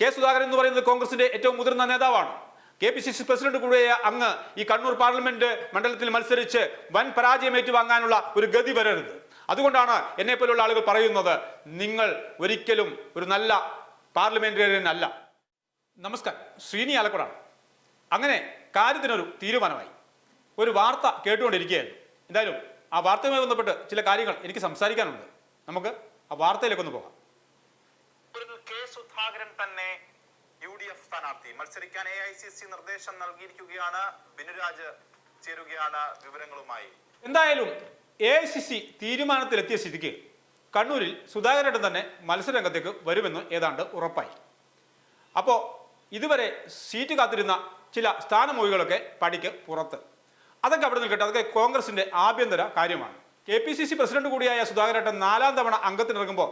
K Sudhakaran എന്ന് പറയുന്നത് കോൺഗ്രസിന്റെ ഏറ്റവും മുതിർന്ന നേതാവാണ്. K P C C president കൂടിയ അങ്ങ് ഈ കണ്ണൂർ പാർലമെന്റ് മണ്ഡലത്തിൽ മത്സരിച്ച് വൻ പരാജയം ഏറ്റുവാങ്ങാനുള്ള ഒരു ഗതി വരരുത്. അതുകൊണ്ടാണ് എന്നെ പോലുള്ള ആളുകൾ പറയുന്നത് നിങ്ങൾ ഒരിക്കലും ഒരു നല്ല പാർലമെന്റേറിയൻ അല്ല. നമസ്കാരം. ശ്രീനി ആലക്കുടാണ്. അങ്ങനെ കാര്യത്തിനൊരു തീരുമാനമായി. ഒരു വാർത്ത കേട്ടുകൊണ്ടിരിക്കുകയായിരുന്നു. എന്തായാലും ആ വാർത്തയുമായി ബന്ധപ്പെട്ട് ചില കാര്യങ്ങൾ എനിക്ക് സംസാരിക്കാനുണ്ട്. നമുക്ക് ആ വാർത്തയിലേക്ക് ഒന്ന് പോകാം. കെ സുധാകരൻ തന്നെ യു ഡി എഫ് സ്ഥാനാർത്ഥി. മത്സരിക്കാൻ എ ഐ സി സി നിർദ്ദേശം നൽകിയിരിക്കുകയാണ്. ബിനുരാജ് ചേരുകയാണ് വിവരങ്ങളുമായി. എന്തായാലും എ ഐ സി സി തീരുമാനത്തിലെത്തിയ സ്ഥിതിക്ക് കണ്ണൂരിൽ സുധാകരൻ തന്നെ മത്സരരംഗത്തേക്ക് വരുമെന്ന് ഏതാണ്ട് ഉറപ്പായി. അപ്പോൾ ഇതുവരെ സീറ്റ് കാത്തിരുന്ന ചില സ്ഥാനമൊഴികളൊക്കെ പടിക്ക് പുറത്ത്. അതൊക്കെ അവിടെ നിൽക്കട്ടെ. അതൊക്കെ കോൺഗ്രസിന്റെ ആഭ്യന്തര കാര്യമാണ്. K P C C president കൂടിയായ സുധാകരേട്ടൻ നാലാം തവണ അംഗത്തിനിറങ്ങുമ്പോൾ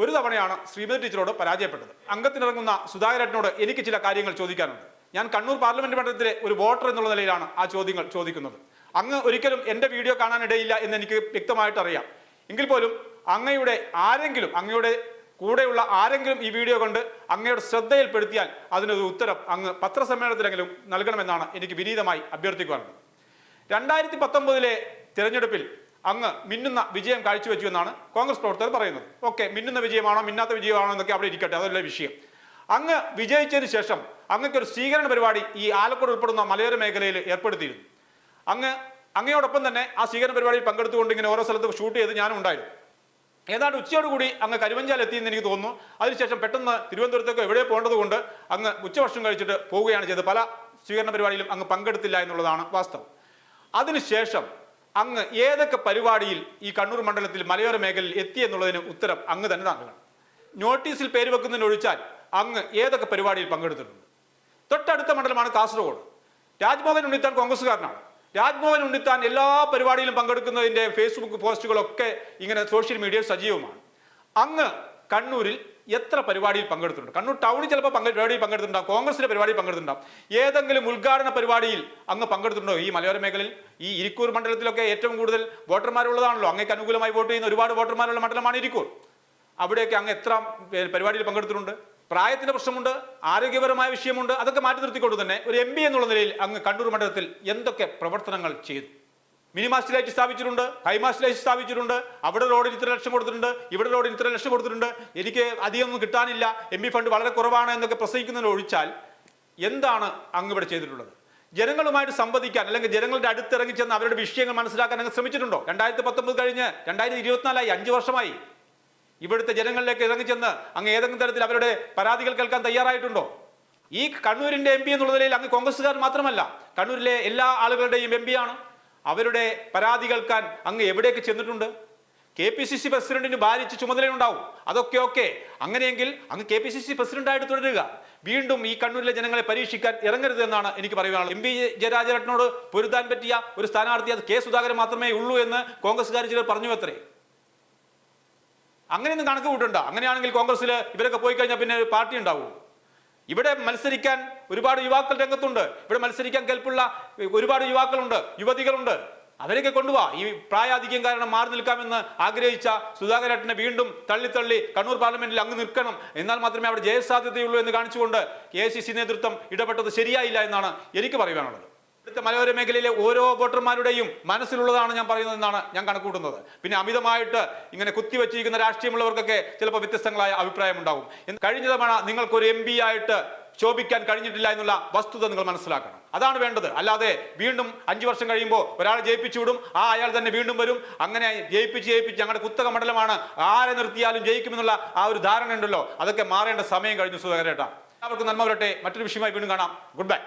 ഒരു തവണയാണ് ശ്രീമതി ടീച്ചറോട് പരാജയപ്പെട്ടത്. അംഗത്തിനിറങ്ങുന്ന സുധാകരനോട് എനിക്ക് ചില കാര്യങ്ങൾ ചോദിക്കാനുണ്ട്. ഞാൻ കണ്ണൂർ പാർലമെന്റ് മണ്ഡലത്തിലെ ഒരു വോട്ടർ എന്നുള്ള നിലയിലാണ് ആ ചോദ്യങ്ങൾ ചോദിക്കുന്നത്. അങ്ങ് ഒരിക്കലും എന്റെ വീഡിയോ കാണാനിടയില്ല എന്ന് എനിക്ക് വ്യക്തമായിട്ട് അറിയാം. എങ്കിൽ പോലും അങ്ങയുടെ ആരെങ്കിലും അങ്ങയുടെ കൂടെയുള്ള ആരെങ്കിലും ഈ വീഡിയോ കണ്ട് അങ്ങയുടെ ശ്രദ്ധയിൽപ്പെടുത്തിയാൽ അതിനൊരു ഉത്തരം അങ്ങ് പത്രസമ്മേളനത്തിലെങ്കിലും നൽകണമെന്നാണ് എനിക്ക് വിനീതമായി അഭ്യർത്ഥിക്കുവാനുള്ളത്. രണ്ടായിരത്തി പത്തൊമ്പതിലെ തിരഞ്ഞെടുപ്പിൽ അങ്ങ് മിന്നുന്ന വിജയം കാഴ്ചവെച്ചു എന്നാണ് കോൺഗ്രസ് പ്രവർത്തകർ പറയുന്നത്. ഓക്കെ മിന്നുന്ന വിജയമാണോ മിന്നാത്ത വിജയമാണോ എന്നൊക്കെ അവിടെ ഇരിക്കട്ടെ അതല്ല വിഷയം. അങ്ങ് വിജയിച്ചതിന് ശേഷം അങ്ങക്ക് ഒരു സ്വീകരണ പരിപാടി ഈ ആലക്കോട് ഉൾപ്പെടുന്ന മലയോര മേഖലയിൽ ഏർപ്പെടുത്തിയിരുന്നു. അങ്ങ് അങ്ങയോടൊപ്പം തന്നെ ആ സ്വീകരണ പരിപാടിയിൽ പങ്കെടുത്തുകൊണ്ട് ഇങ്ങനെ ഓരോ സ്ഥലത്ത് ഷൂട്ട് ചെയ്ത് ഞാനും ഉണ്ടായിരുന്നു. ഏതാണ്ട് ഉച്ചയോടുകൂടി അങ്ങ് കരുവഞ്ചാൽ എത്തിയെന്ന് എനിക്ക് തോന്നുന്നു. അതിനുശേഷം പെട്ടെന്ന് തിരുവനന്തപുരത്തേക്ക് എവിടെ പോകേണ്ടതുകൊണ്ട് അങ്ങ് ഉച്ചഭക്ഷണം കഴിച്ചിട്ട് പോവുകയാണ് ചെയ്തത്. പല സ്വീകരണ പരിപാടിയിലും അങ്ങ് പങ്കെടുത്തില്ല എന്നുള്ളതാണ് വാസ്തവം. അതിനുശേഷം അങ്ങ് ഏതൊക്കെ പരിപാടിയിൽ ഈ കണ്ണൂർ മണ്ഡലത്തിൽ മലയോര മേഖലയിൽ എത്തി എന്നുള്ളതിന് ഉത്തരം അങ്ങ് തന്നെ നൽകണം നോട്ടീസിൽ പേര് വെക്കുന്നതിന് ഒഴിച്ചാൽ അങ്ങ് ഏതൊക്കെ പരിപാടിയിൽ പങ്കെടുത്തിട്ടുണ്ട്? തൊട്ടടുത്ത മണ്ഡലമാണ് കാസർഗോഡ്. രാജ്മോഹൻ ഉണ്ണിത്താൻ കോൺഗ്രസ്സുകാരനാണ്. രാജ്മോഹൻ ഉണ്ണിത്താൻ എല്ലാ പരിപാടിയിലും പങ്കെടുക്കുന്നതിന്റെ ഫേസ്ബുക്ക് പോസ്റ്റുകളൊക്കെ ഇങ്ങനെ സോഷ്യൽ മീഡിയയിൽ സജീവമാണ്. അങ്ങ് കണ്ണൂരിൽ എത്ര പരിപാടിയിൽ പങ്കെടുത്തിട്ടുണ്ട്? കണ്ണൂർ ടൗണിൽ ചിലപ്പോൾ പങ്കെ പരിപാടിയിൽ പങ്കെടുത്തിട്ടുണ്ടാവും. കോൺഗ്രസിന്റെ പരിപാടിയിൽ പങ്കെടുത്തിട്ടുണ്ടാവും. ഏതെങ്കിലും ഉദ്ഘാടന പരിപാടിയിൽ അങ്ങ് പങ്കെടുത്തിട്ടുണ്ടോ? ഈ മലയോര മേഖലയിൽ ഈ ഇരിക്കൂർ മണ്ഡലത്തിലൊക്കെ ഏറ്റവും കൂടുതൽ വോട്ടർമാരുള്ളതാണല്ലോ. അങ്ങേക്ക് അനുകൂലമായി വോട്ട് ചെയ്യുന്ന ഒരുപാട് വോട്ടർമാരുള്ള മണ്ഡലമാണ് ഇരിക്കൂർ. അവിടെയൊക്കെ അങ്ങ് എത്ര പരിപാടിയിൽ പങ്കെടുത്തിട്ടുണ്ട്? പ്രായത്തിന്റെ പ്രശ്നമുണ്ട് ആരോഗ്യപരമായ വിഷയമുണ്ട് അതൊക്കെ മാറ്റി നിർത്തിക്കൊണ്ട് തന്നെ ഒരു എം എന്നുള്ള നിലയിൽ അങ്ങ് കണ്ണൂർ മണ്ഡലത്തിൽ എന്തൊക്കെ പ്രവർത്തനങ്ങൾ ചെയ്തു? മിനി മാസ്റ്റർ സ്ഥാപിച്ചിട്ടുണ്ട് ഹൈ മാസ്റ്റർ ലൈറ്റ് സ്ഥാപിച്ചിട്ടുണ്ട് അവിടെ റോഡിന് ഇത്ര ലക്ഷം കൊടുത്തിട്ടുണ്ട് ഇവിടെ റോഡിന് ഇത്ര ലക്ഷം കൊടുത്തിട്ടുണ്ട്. എനിക്ക് അധികമൊന്നും കിട്ടാനില്ല. എം പി ഫണ്ട് വളരെ കുറവാണ് എന്നൊക്കെ പ്രസംഗിക്കുന്നതിന് ഒഴിച്ചാൽ എന്താണ് അങ്ങ് ഇവിടെ ചെയ്തിട്ടുള്ളത്? ജനങ്ങളുമായിട്ട് സംവദിക്കാൻ അല്ലെങ്കിൽ ജനങ്ങളുടെ അടുത്തിറങ്ങി ചെന്ന് അവരുടെ വിഷയങ്ങൾ മനസ്സിലാക്കാൻ അങ്ങ് ശ്രമിച്ചിട്ടുണ്ടോ? രണ്ടായിരത്തി പത്തൊമ്പത് കഴിഞ്ഞ് രണ്ടായിരത്തി ഇരുപത്തിനാലായി അഞ്ച് വർഷമായി. ഇവിടുത്തെ ജനങ്ങളിലേക്ക് ഇറങ്ങിച്ചെന്ന് അങ്ങ് ഏതെങ്കിലും തരത്തിൽ അവരുടെ പരാതികൾ കേൾക്കാൻ തയ്യാറായിട്ടുണ്ടോ? ഈ കണ്ണൂരിന്റെ എം പി എന്നുള്ള നിലയിൽ അങ്ങ് കോൺഗ്രസ്സുകാർ മാത്രമല്ല കണ്ണൂരിലെ എല്ലാ ആളുകളുടെയും എം ആണ്. അവരുടെ പരാതി കേൾക്കാൻ അങ്ങ് എവിടേക്ക് ചെന്നിട്ടുണ്ട്? കെ പി സി സി പ്രസിഡന്റിന് ഭാരിച്ച് ചുമതലയുണ്ടാവും. അതൊക്കെ ഓക്കെ. അങ്ങനെയെങ്കിൽ അങ്ങ് കെ പി സി സി പ്രസിഡന്റായിട്ട് തുടരുക. വീണ്ടും ഈ കണ്ണൂരിലെ ജനങ്ങളെ പരീക്ഷിക്കാൻ ഇറങ്ങരുത് എന്നാണ് എനിക്ക് പറയുവാനുള്ളത്. എം പി ജയരാജരട്ടനോട് പൊരുത്താൻ പറ്റിയ ഒരു സ്ഥാനാർത്ഥി അത് കെ സുധാകരൻ മാത്രമേ ഉള്ളൂ എന്ന് കോൺഗ്രസ്സുകാർ ചിലർ പറഞ്ഞു അത്രേ. അങ്ങനെയൊന്നും കണക്ക് കൂട്ടുണ്ടോ. അങ്ങനെയാണെങ്കിൽ കോൺഗ്രസ്സിൽ ഇവരൊക്കെ പോയി കഴിഞ്ഞാൽ പിന്നെ പാർട്ടി ഉണ്ടാവുമോ ഇവിടെ മത്സരിക്കാൻ ഒരുപാട് യുവാക്കൾ രംഗത്തുണ്ട്. ഇവിടെ മത്സരിക്കാൻ കെൽപ്പുള്ള ഒരുപാട് യുവാക്കളുണ്ട് യുവതികളുണ്ട്. അവരൊക്കെ കൊണ്ടുപോവാ ഈ പ്രായാധിക്യം കാരണം മാറി നിൽക്കാമെന്ന് ആഗ്രഹിച്ച സുധാകരേട്ടനെ വീണ്ടും തള്ളിത്തള്ളി തള്ളി കണ്ണൂർ പാർലമെന്റിൽ അങ്ങ് നിൽക്കണം. എന്നാൽ മാത്രമേ അവിടെ ജയസാധ്യതയുള്ളൂ എന്ന് കാണിച്ചുകൊണ്ട് സി നേതൃത്വം ഇടപെട്ടത് ശരിയായില്ല എന്നാണ് എനിക്ക് പറയുവാനുള്ളത്. ഇവിടുത്തെ മലയോര മേഖലയിലെ ഓരോ വോട്ടർമാരുടെയും മനസ്സിലുള്ളതാണ് ഞാൻ പറയുന്നതെന്നാണ് ഞാൻ കണക്കൂട്ടുന്നത് പിന്നെ അമിതമായിട്ട് ഇങ്ങനെ കുത്തിവെച്ചിരിക്കുന്ന രാഷ്ട്രീയമുള്ളവർക്കൊക്കെ ചിലപ്പോൾ വ്യത്യസ്തങ്ങളായ അഭിപ്രായം ഉണ്ടാകും കഴിഞ്ഞ തവണ നിങ്ങൾക്കൊരു എം ആയിട്ട് ശോഭിക്കാൻ കഴിഞ്ഞിട്ടില്ല എന്നുള്ള വസ്തുത നിങ്ങൾ മനസ്സിലാക്കണം. അതാണ് വേണ്ടത്. അല്ലാതെ വീണ്ടും അഞ്ചു വർഷം കഴിയുമ്പോൾ ഒരാളെ ജയിപ്പിച്ചു വിടും ആ അയാൾ തന്നെ വീണ്ടും വരും അങ്ങനെ ജയിപ്പിച്ച് ജയിപ്പിച്ച് ഞങ്ങളുടെ കുത്തക മണ്ഡലമാണ് ആരെ നിർത്തിയാലും ജയിക്കുമെന്നുള്ള ആ ഒരു ധാരണ ഉണ്ടല്ലോ അതൊക്കെ മാറേണ്ട സമയം കഴിഞ്ഞു സുധാകരേട്ട എല്ലാവർക്കും നന്മ വരട്ടെ. മറ്റൊരു വിഷയമായി വീണ്ടും കാണാം. Good bye